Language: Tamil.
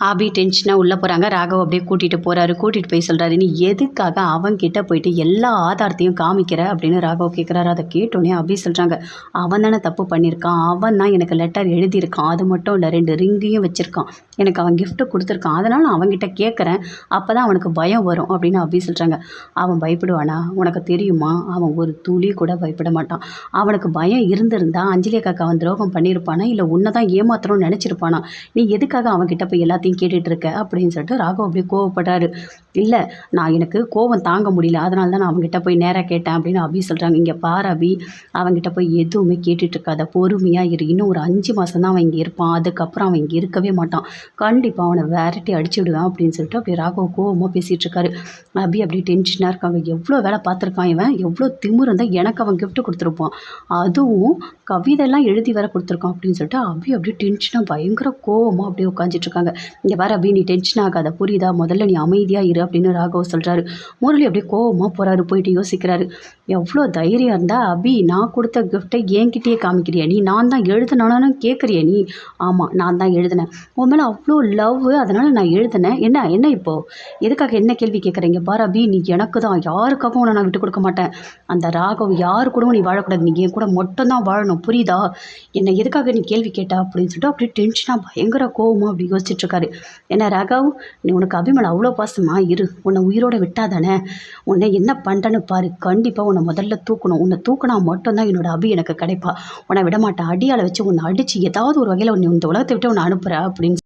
ஆபி டென்ஷனாக உள்ளே போகிறாங்க ராகவ் அப்படியே கூட்டிகிட்டு போகிறாரு கூட்டிகிட்டு போய் சொல்கிறாரு நீ எதுக்காக அவன்கிட்ட போயிட்டு எல்லா ஆதாரத்தையும் காமிக்கிற? அப்படின்னு ராகவ் கேட்குறாரு அதை கேட்டோன்னே அபி சொல்கிறாங்க அவன் தானே தப்பு பண்ணியிருக்கான். அவன் தான் எனக்கு லெட்டர் எழுதியிருக்கான். அது மட்டும் இல்லை ரெண்டு ரிங்கையும் வச்சுருக்கான். எனக்கு அவன் கிஃப்ட்டு கொடுத்துருக்கான். அதனால் நான் அவன்கிட்ட கேட்குறேன் அப்போ தான் அவனுக்கு பயம் வரும். அப்படின்னு அபி சொல்கிறாங்க அவன் பயப்படுவானா? உனக்கு தெரியுமா? அவன் ஒரு துளி கூட பயப்பட மாட்டான். அவனுக்கு பயம் இருந்திருந்தா அஞ்சலி அக்காக்கு அவன் துரோகம் பண்ணியிருப்பானா? இல்லை உன்னை தான் ஏமாத்தணும்னு நினச்சிருப்பானா? நீ எதுக்காக அவன்கிட்ட போய் எல்லாத்தையும் கேட்டுட்டு இருக்க அப்படின்னு சொல்லிட்டு ராகவ் அப்படியே கோவப்பட்டாரு. இல்லை நான் எனக்கு கோவம் தாங்க முடியல. அதனால தான் நான் அவன்கிட்ட போய் நேராக கேட்டேன் அப்படின்னு அபி சொல்கிறாங்க இங்கே பாரு அபி. அவங்ககிட்ட போய் எதுவுமே கேட்டுட்டு இருக்காத பொறுமையாக இரு. இன்னும் ஒரு அஞ்சு மாதம் தான் அவன் இங்கே இருப்பான். அதுக்கப்புறம் அவன் இங்கே இருக்கவே மாட்டான். கண்டிப்பாக அவனை வேரட்டி அடிச்சு விடுவேன் அப்படின்னு சொல்லிட்டு அப்படியே ராகவ் கோவமாக பேசிகிட்டு இருக்காரு அபி அப்படியே டென்ஷனாக இருக்காங்க. எவ்வளோ வேலை பார்த்துருக்கான் இவன்? எவ்வளோ திமிரு இருந்தால் எனக்கு அவன் கிஃப்ட் கொடுத்துருப்பான். அதுவும் கவிதைலாம் எழுதி வேற கொடுத்துருக்கான் அப்படின்னு சொல்லிட்டு அபி அப்படியே டென்ஷனாக பயங்கர கோவமாக அப்படியே உட்காந்துட்டு இருக்காங்க இங்கே வர அபி நீ டென்ஷன் ஆகாத புரியுதா? முதல்ல நீ அமைதியாக இரு அப்படின்னு ராகவ் சொல்கிறாரு முரளி அப்படியே கோவமாக போகிறாரு போயிட்டு யோசிக்கிறாரு. எவ்வளோ தைரியம் இருந்தால் அபி நான் கொடுத்த கிஃப்ட்டை என்கிட்டயே காமிக்கிறியா நீ? நான் தான் எழுதுனானு கேட்குறியா நீ? ஆமாம் நான் தான் எழுதினேன். உன் மேலே அவ்வளோ லவ் அதனால் நான் எழுதினேன். என்ன என்ன இப்போது எதுக்காக என்ன கேள்வி கேட்குறீங்க பார் அபி நீ எனக்கு தான் யாருக்காகவும் உன்னை நான் விட்டு கொடுக்க மாட்டேன். அந்த ராகவ் யாரு கூடவும் நீ வாழக்கூடாது. நீ என் கூட மட்டும்தான் வாழணும் புரியுதா? என்னை எதுக்காக நீ கேள்வி கேட்டா அப்படின்னு சொல்லிட்டு அப்படியே டென்ஷனாக பயங்கர கோவமாக அப்படி யோசிச்சுட்டு இருக்காரு என்ன ராகவ் நீ உனக்கு அபிமன் அவ்வளோ பாசமா இரு. உன்னை உயிரோட விட்டாதானே? உன்னை என்ன பண்ணுறேன்னு பாரு. கண்டிப்பாக உன்னை முதல்ல தூக்கணும். உன்னை தூக்கினா மட்டும்தான் என்னோட அபி எனக்கு கிடைப்பா. உன்னை விட மாட்டேன் அடியால் வச்சு உன்னை அடித்து ஏதாவது ஒரு வகையில் உன்னை இந்த உலகத்தை விட்டு உன்னை அனுப்புகிறேன் அப்படின்னு